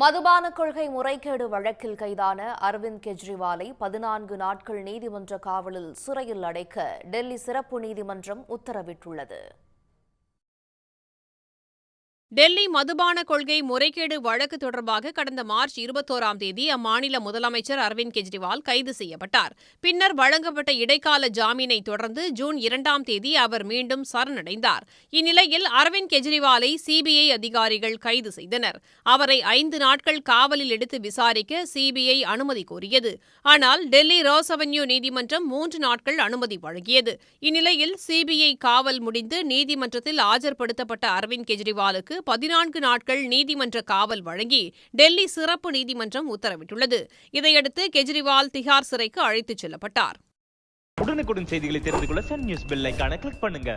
மதுபான கொள்கை முறைகேடு வழக்கில் கைதான அரவிந்த் கெஜ்ரிவாலை பதினான்கு நாட்கள் நீதிமன்ற காவலில் சிறையில் அடைக்க டெல்லி சிறப்பு நீதிமன்றம் உத்தரவிட்டுள்ளது. டெல்லி மதுபான கொள்கை முறைகேடு வழக்கு தொடர்பாக கடந்த மார்ச் இருபத்தோராம் தேதி அம்மாநில முதலமைச்சர் அரவிந்த் கெஜ்ரிவால் கைது செய்யப்பட்டார். பின்னர் வழங்கப்பட்ட இடைக்கால ஜாமீனை தொடர்ந்து ஜூன் இரண்டாம் தேதி அவர் மீண்டும் சரணடைந்தார். இந்நிலையில் அரவிந்த் கெஜ்ரிவாலை சிபிஐ அதிகாரிகள் கைது செய்தனர். அவரை ஐந்து நாட்கள் காவலில் எடுத்து விசாரிக்க சிபிஐ அனுமதி கோரியது. ஆனால் டெல்லி ரோஸ் அவென்யூ நீதிமன்றம் மூன்று நாட்கள் அனுமதி வழங்கியது. இந்நிலையில் சிபிஐ காவல் முடிந்து நீதிமன்றத்தில் ஆஜர்படுத்தப்பட்ட அரவிந்த் கெஜ்ரிவாலுக்கு பதினான்கு நாட்கள் நீதிமன்ற காவல் வழங்கி டெல்லி சிறப்பு நீதிமன்றம் உத்தரவிட்டுள்ளது. இதையடுத்து கெஜ்ரிவால் திகார் சிறைக்கு அழைத்துச் செல்லப்பட்டார். உடனுக்குடன் செய்திகளை தெரிந்து கொள்ள சன் நியூஸ் பெல் ஐகானை கிளிக் பண்ணுங்க.